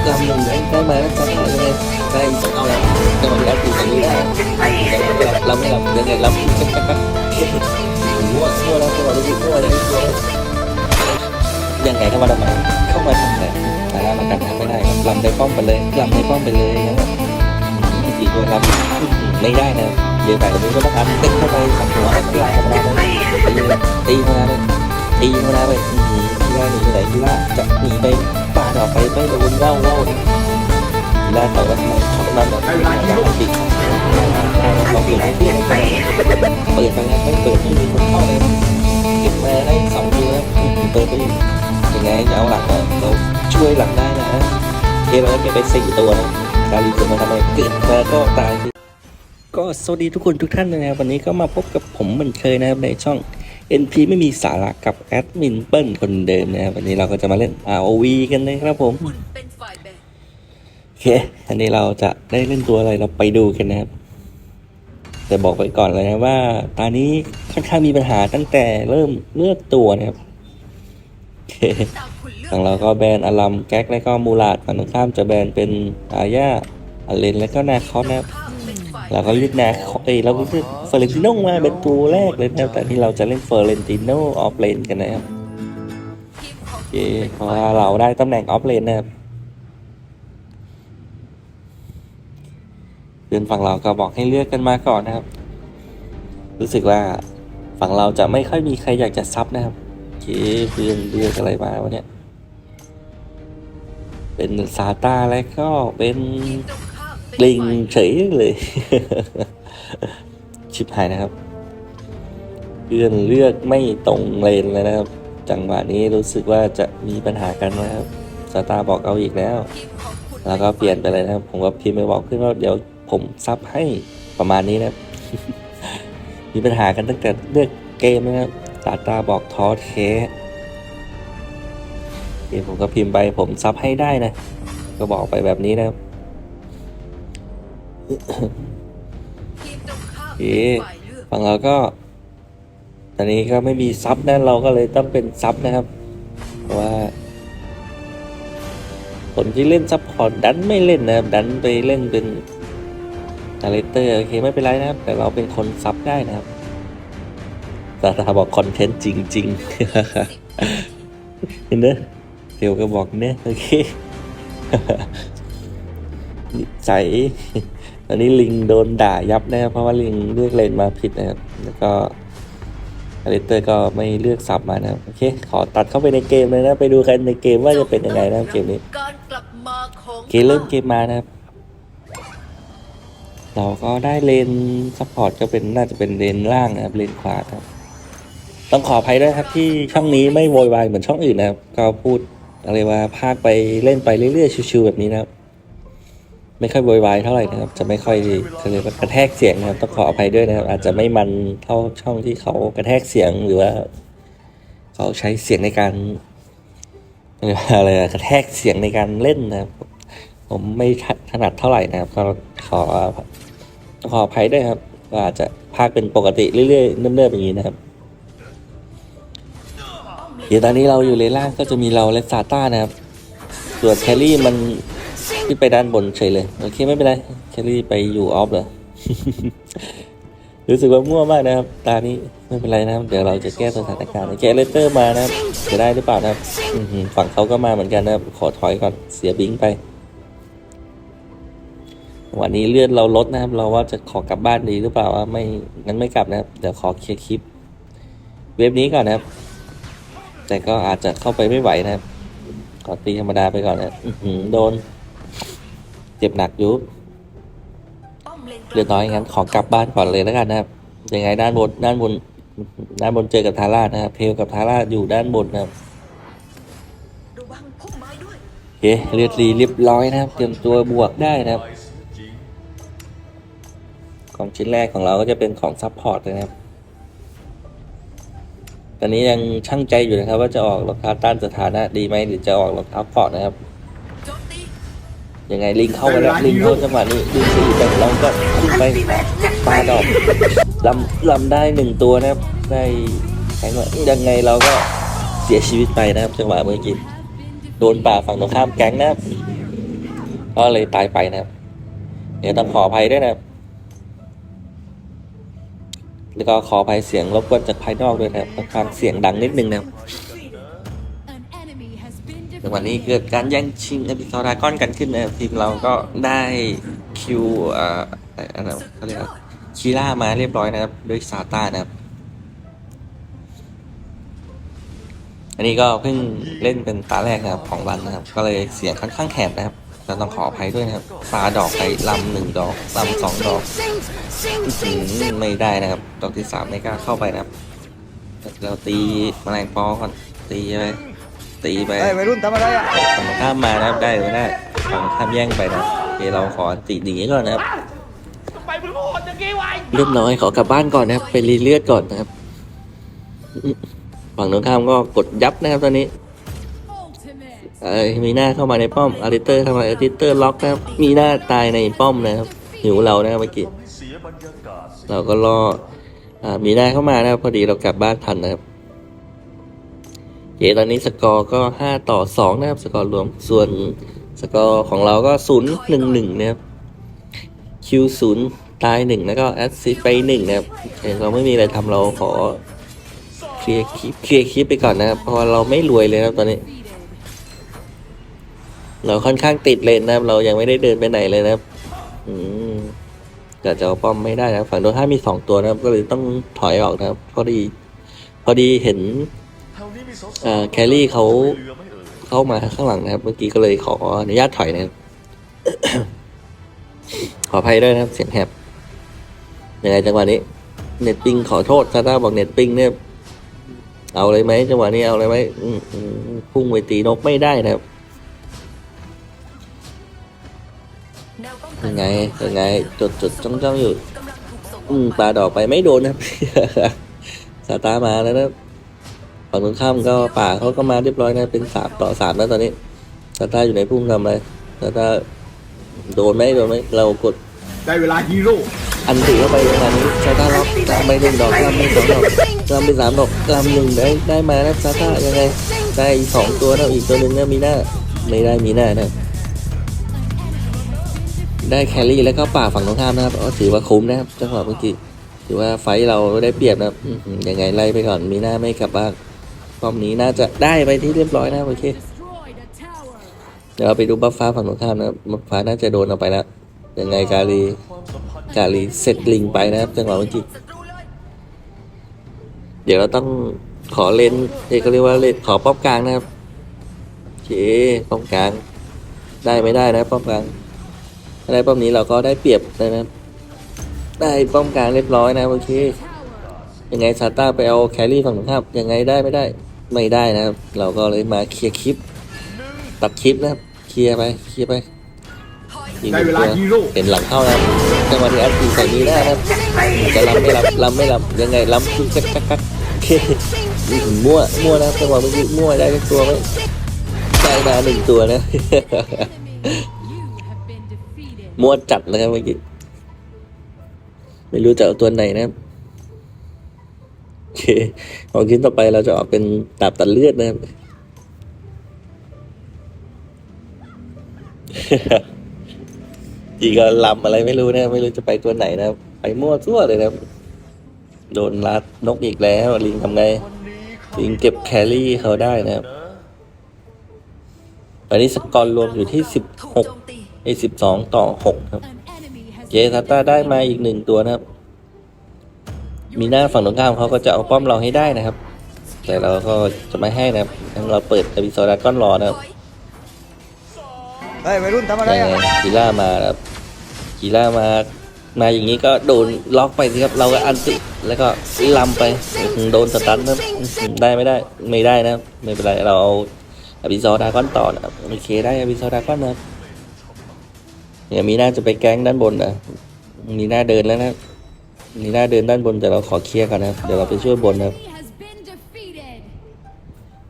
ยังไงได้สองเอาแล้วจะมาแล้วตีอย่างนี้ได้แต่เราไม่หลับยังไงเราชักชักชักมั่วมั่วแล้วตัวเราดูมั่วเลยตัวยังไงเข้ามาทำไมเข้ามาทำไมแต่ละมันกันทำไม่ได้ครับลำในป้อมไปเลยลำในป้อมไปเลยครับสี่ตัวลำไม่ได้นะเดี๋ยวไปตรงนี้ก็ต้องทำเต็มเข้าไปทำหัวไม่ได้ธรรมดาเลยตีมาเลย ตีธรรมดาไปอืมทีละหนีไปไหนทีละจะหนีไปป่าดออกไปไม่โดนเล่าเล่าทีละต่อยว่าทำไมช็อตนั้นแบบอยากติดเราเปลี่ยนให้เปลี่ยนไปเปิดไปแล้วไม่เปิดไม่มีคนเข้าเลยเก็บมาได้สองตัวแล้วเปิดไปยังไงจะเอาหลักเราช่วยหลักได้นะฮะเกมเราเก็บไปสี่ตัวนะการีเกิดมาทำไมเกิดมาก็ตายก็สวัสดีทุกคนทุกท่านนะครับวันนี้ก็มาพบกับผมเหมือนเคยนะครับในช่อง NP ไม่มีสาระกับแอดมินเปิ้ลคนเดิมนะครับวันนี้เราก็จะมาเล่น ROV กันนะครับผมโอเคอันนี้เราจะได้เล่นตัวอะไรเราไปดูกันนะครับ แต่บอกไว้ก่อนเลยนะว่า ตอนนี้ค่อนข้างมีปัญหาตั้งแต่เริ่มเลือกตัวนะครับโอเคตามคุณเลือกทางเราก็แบนอารัมแก๊กและก็มูลาดฝั่งตรงข้ามจะแบนเป็นอาญาอเลนและก็นาคอสนะครับ เราก็เลือกนาเอ้ยเราก็เลือกเฟอร์เรนติโนมาเป็นตัวแรกเลยนะครับแต่ที่เราจะเล่นเฟอร์เรนติโนออฟเลนกันนะครับโอเคเพราะว่าเราได้ตำแหน่งออฟเลนนะครับเพื่อนฝั่งเราก็บอกให้เลือกกันมาก่อนนะครับ รู้สึกว่าฝั่งเราจะไม่ค่อยมีใครอยากจะซับนะครับโอเคเพื่อนเลือกอะไรมาวะเนี่ยเป็นซาตาและก็เป็น ลิงฝ่ายเฉยเลย ชิบหายนะครับเพื่อนเลือกไม่ตรงเลนเลยนะครับ จังหวะนี้รู้สึกว่าจะมีปัญหากันนะครับสตาร์บอกเอาอีกแล้วทีมของคุณแล้วก็เปลี่ยนไปเลยนะครับ ผมก็พิมพ์ไปบอกขึ้นว่าเดี๋ยวผมซับให้ประมาณนี้นะครับ มีปัญหากันตั้งแต่เลือกเกมนะครับสตาร์บอกท้อเทเดี๋ยวผมก็พิมพ์ไปผมซับให้ได้นะ ก็บอกไปแบบนี้นะครับ เอ๊ฝั่งเราก็ ตอนนี้ก็ไม่มีซับนะเราก็เลยต้องเป็นซับนะครับเพราะว่าคนที่เล่นซับพอร์ตดันไม่เล่นนะครับดันไปเล่นเป็นดาเลเตอร์โอเคไม่เป็นไรนะครับ แต่เราเป็นคนซับได้นะครับต่ถ้าบอกคอนเทนต์จริงๆเห็นเนอะเดี๋ยวก็บอกเนอะโอเคนิสัยต อนนี้ลิงโดนด่ายับนะครับเพราะว่าลิงเลือกเลนมาผิดนะครับแล้วก็อเลเตอร์ก็ไม่เลือกสับมานะครับโอเค ขอตัดเข้าไปในเกมเลยนะ ไปดูกันในเกมว่าจะเป็นยังไงนะครับเกมนี้การกลับมาของเกมเริ่มเกมมานะครับ เราก็ได้เลนซัพพอร์ตก็เป็นน่าจะเป็นเลนล่างนะครับเลนขวาครับ ต้องขออภัยด้วยครับที่ช่องนี้ไม่โวยวายเหมือนช่องอื่นนะครับ ก็พูดอะไรว่าพากไปเล่นไปเรื่อยๆชิวๆแบบนี้นะครับ ไม่ค่อยโวยวายเท่าไหร่นะครับ จะไม่ค่อยเขาเรียกว่ากระแทกเสียงนะครับ ต้องขออภัยด้วยนะครับ อาจจะไม่มันเท่าช่องที่เขากระแทกเสียงหรือว่าเขาใช้เสียงในการเรียกว่าอะไรกระแทกเสียงในการเล่นนะครับ ผมไม่ถนัดเท่าไหร่นะครับก็ขอขออภัยด้วยครับว่าอาจจะพากเป็นปกติเรื่อยๆเนิ่มๆอย่างนี้นะครับเดี๋ยวตอนนี้เราอยู่เลนล่างก็จะมีเราและซาต้านะครับ ส่วนแคลรี่มัน ขึ้นไปด้านบนเฉยเลย โอเคไม่เป็นไรแคลรี่ไปอยู่ออฟเหรอรู้สึกว่ามั่วมากนะครับ ตานี้ไม่เป็นไรนะครับ เดี๋ยวเราจะแก้สถานการณ์แกเลเตอร์มานะครับ จะได้หรือเปล่านะครับฝั่งเขาก็มาเหมือนกันนะครับ ขอถอยก่อนเสียบิงไป วันนี้เลือดเราลดนะครับ เราว่าจะขอกลับบ้านดีหรือเปล่าว่าไม่งั้นไม่กลับนะครับ เดี๋ยวขอเคลียร์คลิป เว็บนี้ก่อนนะครับ แต่ก็อาจจะเข้าไปไม่ไหวนะครับ ขอตีธรรมดาไปก่อนนะโดน เจ็บหนักอยู่เลนกลางเรียบร้อยงั้นขอกลับบ้านก่อนเลยแล้วกันนะครับยังไงด้านบนด้านบนด้านบนเจอกับทาร่านะครับเพลกับทาร่าอยู่ด้านบนนะครับโอเคเลือดรีเรียบร้อยนะครับ เตรียมตัวบวกได้นะครับ ของชิ้นแรกของเราก็จะเป็นของซัพพอร์ตนะครับ ตอนนี้ยังช่างใจอยู่นะครับ ว่าจะออกรองเท้าต้านสถานะดีไหมหรือจะออกรองเท้าเกราะนะครับ ยังไงลิงเข้ามาแล้วลิงเข้าจังหวะนี้ลิงสี่แต่เราก็พุ่งไปปาดอกลำลำได้หนึ่งตัวนะครับได้แข่งว่ายังไงเราก็สียชีวิตไปนะครับ จังหวะเมื่อกี้โดนป่าฝั่งตรงข้ามแก๊งนะครับก็เลยตายไปนะครับเดี๋ยวต้องขออภัยด้วยนะครับแล้วก็ขออภัยเสียงรบกวนจากภายนอกด้วยนะครับค่อนข้างเสียงดังนิดนึงนะครับ An enemy has been ในวันนี้เกิดการแย่งชิงอพิซอดากอนกันขึ้นนะครับทีมเราก็ได้คิวเอ่ออะไรเขาเรียกว่าคีล่ามาเรียบร้อยนะครับด้วยซาต้านะครับ อันนี้ก็เพิ่งเล่นเป็นตาแรกนะครับของวันนะครับ ก็เลยเสียงค่อนข้างแหบนะครับเราต้องขออภัยด้วยนะครับฟาดอกไปลำหนึ่งดอกลำสองดอกอื้อหือไม่ได้นะครับดอกที่สามไม่กล้าเข้าไปนะครับเราตีแมลงปอก่อนตีไป ตีไปเฮ้ยวัยรุ่นทำอะไรอะฝั่งตรงข้ามมานะครับได้หรือไม่ได้ฝั่งตรงข้ามแย่งไปนะครับโอเคเราขอติหนีก่อนนะครับเรียบร้อยขอกลับบ้านก่อนนะครับ ไปรีเลือดก่อนนะครับฝั่งตรงข้ามก็กดยับนะครับตอนนี้ ultimate. เอ้ยมีหน้าเข้ามาในป้อมอาริเตอร์เข้ามาอาริเตอร์ล็อกนะครับ มีหน้าตายในป้อมนะครับ หิวเรานะครับเมื่อกี้เราก็รออ่ามีหน้าเข้ามานะครับพอดีเรากลับบ้านทันนะครับโอ เคตอนนี้สกอร์ก็ห้าต่อสองนะครับ สกอร์รวม ส่วนสกอร์ของเราก็ศูนย์หนึ่งหนึ่งนะครับ คิวศูนย์ตายหนึ่งแล้วก็แอดซิไปหนึ่งนะครับเคเราไม่มีอะไรทำเราขอเคลียร์คลิปเคลียร์คลิปไปก่อนนะครับ เพราะว่าเราไม่รวยเลยนะครับตอนนี้ เราค่อนข้างติดเลนนะครับ เรายังไม่ได้เดินไปไหนเลยนะครับอืมแต่จะเอาป้อมไม่ได้นะ ฝั่งโดนห้ามีสองตัวนะครับ ก็เลยต้องถอยออกนะครับ พอดี พอดีเห็น เอ่อแครี่เขาเข้ามาข้างหลังนะครับ เมื่อกี้ก็เลยขออนุญาตถอยนะครับ ขออภัยด้วยนะครับ เสียงแหบยังไงจังหวะนี้ เน็ตปิงขอโทษซาต้าบอกเน็ตปิงเนี่ยเอาเลยไหมจังหวะนี้เอาเลยไหมพุ่งไปตีนกไม่ได้นะครับยังไงยังไงจดจดจ้องจ้องอยู่ อืมปลาดอกไปไม่โดนนะครับสตาร์มาแล้วนะ ฝั่งตรงข้ามก็ป่าเขาก็มาเรียบร้อยนะเป็นสามต่อสามแล้วตอนนี้สตาร์อยู่ในพุ่มทำอะไรสตาร์โดนไหมโดนไหมเรากดได้เวลาฮีโร่อันติเข้าไปประมาณนี้สตาร์ล็อกลำไปหนึ่งดอกลำไปสองดอกลำไปสามดอกลำหนึ่งได้ได้มานะสตาร์ยังไงได้อีกสองตัวนะอีกตัวหนึ่งนะมีหน้าไม่ได้มีหน้านะได้แครี่แล้วก็ป่าฝั่งตรงข้ามนะครับก็ถือว่าคุ้มนะครับจังหวะเมื่อกี้ถือว่าไฟท์เราได้เปรียบนะครับอื้อหือยังไงไล่ไปก่อนมีหน้าไม่กลับบ้าน รอบนี้น่าจะได้ไปที่เรียบร้อยนะโอเค เดี๋ยวเราไปดูบัฟฟ้าฝั่งตรงข้ามนะบัฟฟ้าน่าจะโดนเอาไปแล้วยังไงกาลีกาลีเซตลิงไปนะครับจังหวะเมื่อกี้เลยเดี๋ยวเราต้องขอเลนเอกเรียกว่าเลนขอป้อมกลางนะครับโอเคป้อมกลาง ได้ไม่ได้นะป้อมกลางได้ป้อมนี้เราก็ได้เปรียบนะครับได้ป้อมกลางเรียบร้อยนะโอเคยังไงซาต้าไปเอาแครี่ฝั่งตรงข้ามยังไงได้ไม่ได้ ไม่ได้นะครับ เราก็เลยมาเคลียร์คลิป ตัดคลิปนะครับ เคลียร์ไป เคลียร์ไปถอยยิงได้เป็นเวลาตัวฮีโร่เห็นหลังเข้านะครับจังหวะที่อัดตีใส่นี้ได้นะครับจะรับไม่รับรับไม่รับยังไงรับคือกักกักกักโอเคอื้อหือมั่วมั่วนะครับจังหวะเมื่อกี้มั่วได้ทั้งตัวไหมได้มาหนึ่งตัวนะ Enemy. You have been defeated. มั่วจัดนะครับเมื่อกี้ไม่รู้จะเอาตัวไหนนะครับโอเคของชิ้นต่อไปเราจะออกเป็นดาบตัดเลือดนะครับ อีกก็ลำอะไรไม่รู้นะไม่รู้จะไปตัวไหนนะครับ ไปมั่วซั่วเลยนะครับ โดนรัดนกอีกแล้วลิงทำไง ลิงเก็บแครี่เขาได้นะครับตอนนี้สกอร์รวมอยู่ที่สิบหกไอ้สิบสองต่อหกครับ เจทัตตาได้มาอีกหนึ่งตัวนะครับ มีหน้าฝั่งตรงข้ามเขาก็จะเอาป้อมเราให้ได้นะครับ แต่เราก็จะไม่ให้นะครับงั้นเราเปิดอบิโซดาก้อนรอนะครับถอยเฮ้ยวัยรุ่นทำอะไรยังอะไงกีล่ามานะครับกีล่ามามาอย่างนี้ก็โดนล็อกไปสิครับเราก็อันติแล้วก็ลำไปอื้อหือโดนสตันนะครับอื้อหือได้ไม่ได้ไม่ได้นะครับไม่เป็นไรเราเอาอบิโซดาก้อนต่อนะครับโอเคได้อบิโซดาก้อนนะครับเนี่ยมีหน้าจะไปแก๊งด้านบนนะมีหน้าเดินแล้วนะ ครับมีหน้าเดินด้านบนแต่เราขอเคลียร์ก่อนนะครับ เดี๋ยวเราไปช่วยบนนะครับ Enemy has been defeated.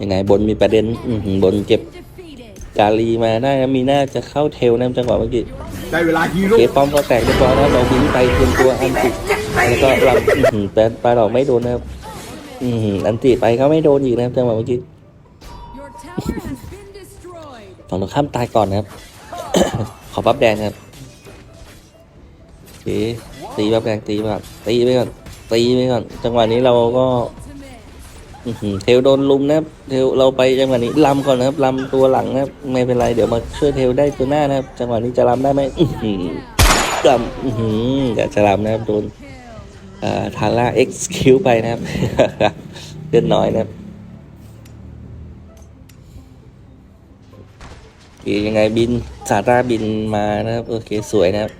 ยังไงบนมีประเด็นอื้อหือบนเก็บ Defeated. กาลีมาได้นะมีหน้าจะเข้าเทลนะจังหวะเมื่อกี้ ได้เวลาฮีโอโร่เคป้อมก็แตกเรียบร้อยแล้วเราบินไปเตรียมตัวอันติแล้วก็ลำอื้อหือแต่ปลาดอกไม่โดนนะครับ อือหืออันติไปเขาไม่โดนอีกนะครับจังหวะเมื่อกี้ tower has been destroyed. ฝั่งตรงข้ามตายก่อนนะครับ ขอบัฟแดงนะครับโอเค ตีบัฟแดงตีไปก่อนตีไปก่อนตีไปก่อนจังหวะนี้เราก็เทลโดนลุมนะครับ เทลเราไปจังหวะนี้ลำก่อนนะครับลำตัวหลังนะครับ ไม่เป็นไรเดี๋ยวมาช่วยเทลได้ตัวหน้านะครับ จังหวะนี้จะลำได้ไหมอื้อหือลำอื้อหืออยากจะลำนะครับโดนทาร่าเอ็กซ์คิวไปนะครับเลือดน้อยนะครับยังไงบินซาร่าบินมานะครับโอเคสวยนะครับ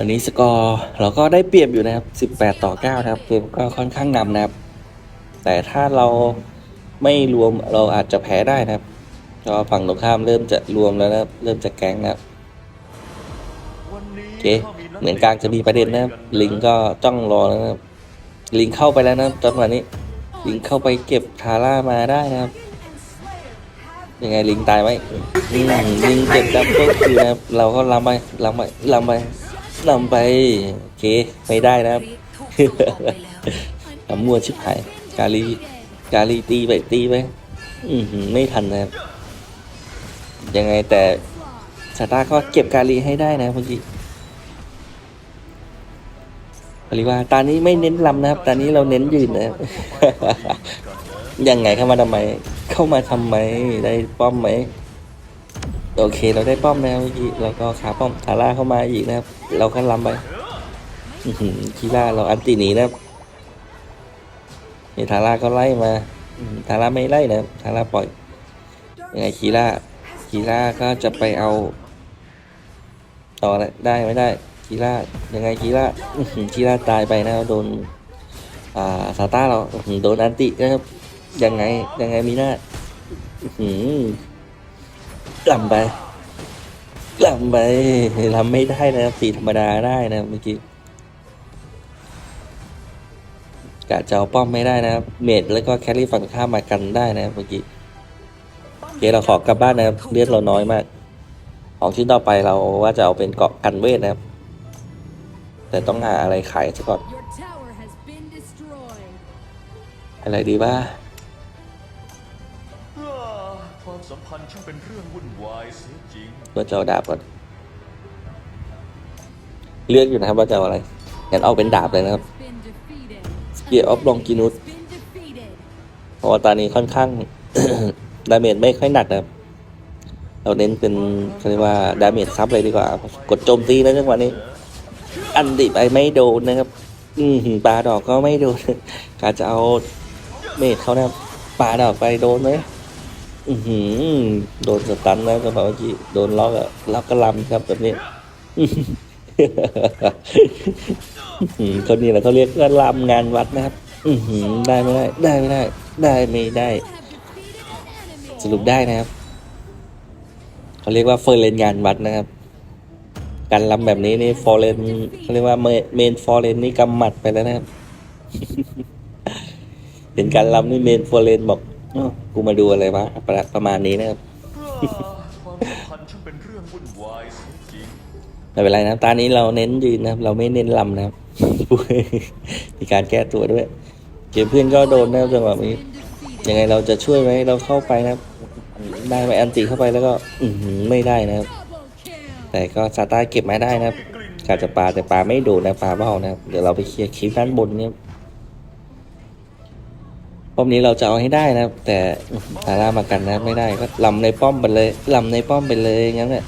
อันนี้สกอร์เราก็ได้เปรียบอยู่นะครับ 18 ต่อ 9 นะครับ เกมก็ค่อนข้างนำนะครับ แต่ถ้าเราไม่รวมเราอาจจะแพ้ได้นะครับก็ฝั่งตรงข้ามเริ่มจะรวมแล้วนะเริ่มจะแก๊งนะครับโอเคเหมือนกลางจะมีประเด็นนะครับ ลิงก็จ้องรอแล้วนะครับลิงเข้าไปแล้วนะจังหวะนี้ ลิงเข้าไปเก็บทาร่ามาได้นะครับยังไงลิงตายไหมลิงเก็บดับเบิลคิวนะครับ เราก็ลำไปลำไปลำไป ลำไป โอเค ไม่ได้นะครับกส่งออกไปแล้วทำมัวชิบหาย กาลี กาลีตีไปตีไปอือหือไม่ทันนะครับ ยังไงแต่ซาต้าก็เก็บกาลีให้ได้นะเมื่อกี้ปริว่าตานี้ไม่เน้นลำนะครับ ตานี้เราเน้นยืนนะครับยังไงเข้ามาทำไม เข้ามาทำไม ได้ป้อมไหม โอเค เราได้ป้อมแล้วเมื่อกี้ เราก็ขาป้อมทาร่าเข้ามาอีกนะครับ เราก็ลำไปคีร่าเราอันตีหนีนะครับนี่ทาร่าก็ไล่มาทาร่าไม่ไล่นะทาร่าปล่อยยังไงคีร่าคีร่าก็จะไปเอา ต่อเลยได้ไม่ได้คีร่ายังไงคีร่าคีร่าตายไปนะโดนอ่าซาต้าเราโดนอันตินะครับยังไงยังไงมีหน้าหือกล่ำไป ล่ำไปทำไม่ได้นะครับตีธรรมดาได้นะเมื่อกี้กะจะเอาป้อมไม่ได้นะครับ เมดแล้วก็แครี่ฝั่งข้ามมากันได้นะครับเมื่อกี้โอเคเราขอกลับบ้านนะครับเลือดเราน้อยมาก ของชิ้นต่อไปเราว่าจะเอาเป็นเกาะกันเวทนะครับ แต่ต้องหาอะไรขายซะก่อนอะไรดีบ้าอ่ พันธ์ช่างเป็นเรื่องวุ่นวายเสียจริงว่าจะเอาดาบก่อน เลือกอยู่นะครับว่าจะเอาอะไรงั้นเอาเป็นดาบเลยนะครับ Has been defeated. Spear of Longinus เพราะว่าตอนนี้ค่อนข้าง ดาเมจไม่ค่อยหนักนะครับ เราเน้นเป็นเขาเรียกว่าดาเมจซับเลยดีกว่า กดโจมตีนะจังหวะนี้ อันดิไปไม่โดนนะครับ อืมปลาดอกก็ไม่โดนการจะเอาเมจเขานะครับปลาดอกไปโดนไหม อือหือโดนสตันนะจังหวะเมื่อกี้โดนล็อกอะล็อกก็ลำครับแบบนี้คนนี้แหละเขาเรียกว่าลำงานวัดนะครับ อือหือได้ไม่ได้ ได้ไม่ได้ ได้ไม่ได้ สรุปได้นะครับ เขาเรียกว่าเฟอร์เรนงานวัดนะครับ การลำแบบนี้นี่ฟอร์เรนเขาเรียกว่าเมนฟอร์เรนนี่กำหมัดไปแล้วนะครับ เห็นการลำนี่เมนฟอร์เรนบอก อ้าวกูมาดูอะไรวะประประมาณนี้นะครับอ่าความสัมพันธ์ช่างเป็นเรื่องวุ่นวายเสียจริง ไม่เป็นไรนะตอนนี้เราเน้นยืนนะครับ เราไม่เน้นลำนะครับ มีการแก้ตัวด้วย เกมเพื่อนก็โดนนะครับจังหวะนี้ Been defeated. ยังไงเราจะช่วยไหมเราเข้าไปนะครับ ได้ไหมอันติเข้าไปแล้วก็ อือหือไม่ได้นะครับ Double kill. แต่ก็ซาต้าเก็บมาได้นะครับกาจะปลาแต่ปลาไม่โดนนะปลาเบ้านะครับ เดี๋ยวเราไปเคลียร์คลิปด้านบนเนี่ย ป้อมนี้เราจะเอาให้ได้นะครับ แต่ซาร่ามากันนะไม่ได้ก็ลำในป้อมไปเลยลำในป้อมไปเลยงั้นแหละ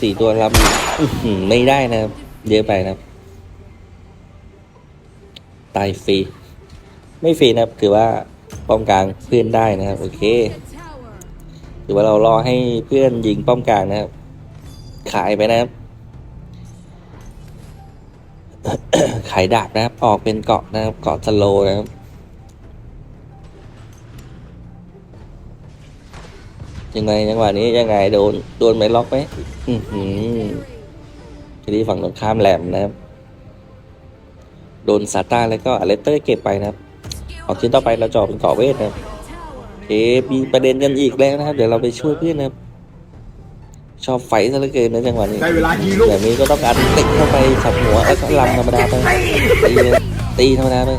สี่ตัวลำอีกอื้อหือไม่ได้นะครับเยอะไปนะครับตายฟรีไม่ฟรีนะครับถือว่าป้อมกลางเพื่อนได้นะครับโอเคถือว่าเรารอให้เพื่อนยิงป้อมกลางนะครับ ขายไปนะครับขายดาบนะครับ ออกเป็นเกาะนะครับ เกาะสโลนะครับ ยังไงจังหวะนี้ยังไงโดนโดนไหมล็อกไหมอือหือทีนี้ฝั่งตรงข้ามแหลมนะครับ โดนซาต้าแล้วก็อเลสเตอร์เก็บไปนะครับออกชิ้นต่อไปเราจะออกเป็นเกาะเวทนะครับ Tower. โอเคมีประเด็นกันอีกแล้วนะครับ เดี๋ยวเราไปช่วยเพื่อนนะครับ ชอบไฟซะเหลือเกินนะจังหวะนี้ได้เวลาฮีโร่แบบนี้ก็ต้องอัดติดเข้าไปขับหัวแล้วก็ลำธรรมดาไปตีเลยตีธรรมดาไป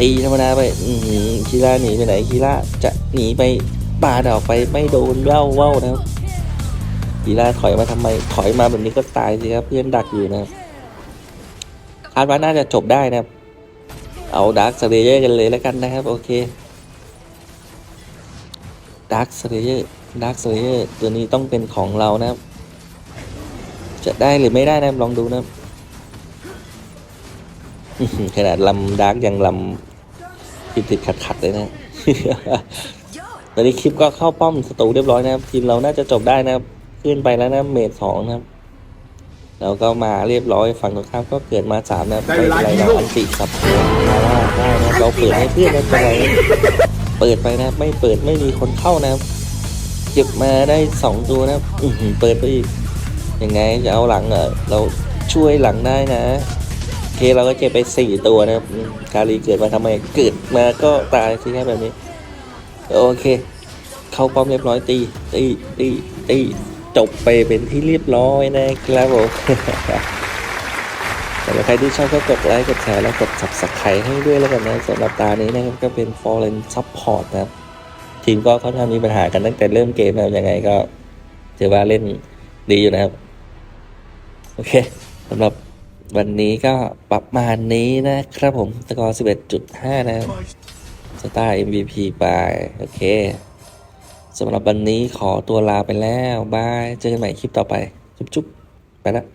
ตีธรรมดาไปอือหือคีร่าหนีไปไหนคีร่าจะหนีไป ปาดอกไปไม่โดนเว้าเว้านะครับคีร่าถอยมาทำไมถอยมาแบบนี้ก็ตายสิครับเพื่อนดักอยู่นะคาดว่าน่าจะจบได้นะครับ เอาดาร์คสเลเยอร์กันเลยแล้วกันนะครับ โอเคดาร์คสเลเยอร์ดาร์คสเลเยอร์ตัวนี้ต้องเป็นของเรานะครับ จะได้หรือไม่ได้นะครับลองดูนะครับขนาดลำดาร์กยังลำติดติดขัดขัดๆเลยนะ ตอนนี้คลิปก็เข้าป้อมสตูเรียบร้อยนะครับ ทีมเราน่าจะจบได้นะครับ ขึ้นไปแล้วนะเมดสองนะครับ แล้วก็มาเรียบร้อยฝั่งตรงข้ามก็เกิดมาสามนะครับได้ไม่เวเป็นลาไรฮีเราโร่อันติสับหัวมาว่าได้นะครับเราเปิดให้เพื่อนนะเป็นไรเปิดไปนะครับไม่เปิดไม่มีคนเข้านะครับเก็บมาได้สองตัวนะครับอื้อหือเปิดไปอีกยังไงจะเอาหลังเหรอเราช่วยหลังได้นะโอเคเราก็เก็บไปสี่ตัวนะครับอืมกาลีเกิดมาทำไมเกิดมาก็ตายสิครับแบบนี้ โอเค เข้าป้อมเรียบร้อยตี ตีตีตีจบไปเป็นที่เรียบร้อยนะครับผมสำหรับใครที่ชอบก็กดไลค์กดแชร์แล้วกด subscribe ให้ด้วยแล้วกันนะสำหรับตานี้นะครับก็เป็น foreign support นะครับ ทีมก็ค่อนข้างมีปัญหากันตั้งแต่เริ่มเกมนะครับยังไงก็ถือว่าเล่นดีอยู่นะครับ โอเคสำหรับวันนี้ก็ประมาณนี้นะครับผมสกอร์11.5 นะครับ สตาร์ MVP ไป โอเคสำหรับวันนี้ขอตัวลาไปแล้ว บาย เจอกันใหม่คลิปต่อไป จุ๊บๆ ไปแล้ว